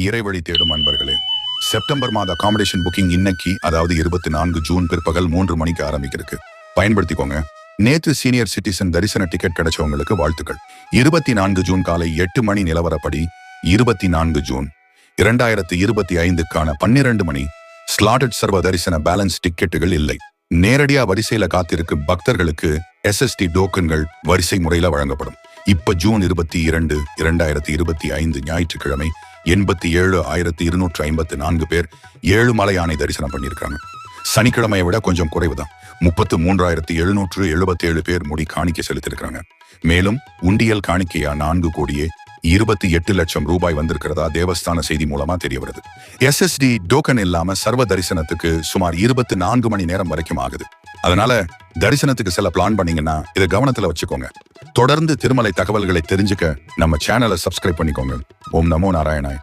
இறைவழி தேடும் அன்பர்களே செப்டம்பர் மாத அகாமடேஷன் புக்கிங் இன்னைக்கு அதாவது இருபத்தி நான்கு ஜூன் பிற்பகல் மூன்று மணிக்கு ஆரம்பிக்கிறதுக்கு. பயன்படுத்திக்கோங்க. நேற்று சீனியர் சிட்டிசன் தரிசன டிக்கெட் கிடைச்சவங்களுக்கு வாழ்த்துக்கள். இருபத்தி நான்கு ஜூன் காலை எட்டு மணி நிலவரப்படி இருபத்தி நான்கு ஜூன் இரண்டாயிரத்தி இருபத்தி ஐந்துக்கான பன்னிரண்டு மணி ஸ்லாட்டட் சர்வ தரிசன பேலன்ஸ் டிக்கெட்டுகள் இல்லை. நேரடியா வரிசையில காத்திருக்கு பக்தர்களுக்கு எஸ்எஸ்டி டோக்கன்கள் வரிசை முறையில வழங்கப்படும். இப்ப ஜூன் இருபத்தி இரண்டு இரண்டாயிரத்தி இருபத்தி ஐந்து ஞாயிற்றுக்கிழமை எண்பத்தி ஏழு ஆயிரத்தி இருநூற்று ஐம்பத்தி நான்கு பேர் ஏழு மலை யானை தரிசனம் பண்ணியிருக்காங்க சனிக்கிழமையை விட கொஞ்சம் குறைவுதான். முப்பத்து மூன்றாயிரத்தி எழுநூற்று எழுபத்தி ஏழு பேர் முடி காணிக்கை செலுத்தியிருக்காங்க மேலும் உண்டியல் காணிக்கையா நான்கு கோடியே இருபத்தி எட்டு லட்சம் ரூபாய் வந்திருக்கிறதா தேவஸ்தான செய்தி மூலமா தெரிய வருது. எஸ்எஸ்டி டோக்கன் இல்லாம சர்வ தரிசனத்துக்கு சுமார் இருபத்தி நான்கு மணி நேரம் வரைக்கும் ஆகுது. அதனால தரிசனத்துக்கு சில பிளான் பண்ணீங்கன்னா இதை கவனத்துல வச்சுக்கோங்க. தொடர்ந்து திருமலை தகவல்களை தெரிஞ்சுக்க நம்ம சேனலை சப்ஸ்கிரைப் பண்ணிக்கோங்க. ஓம் நமோ நாராயணாய்.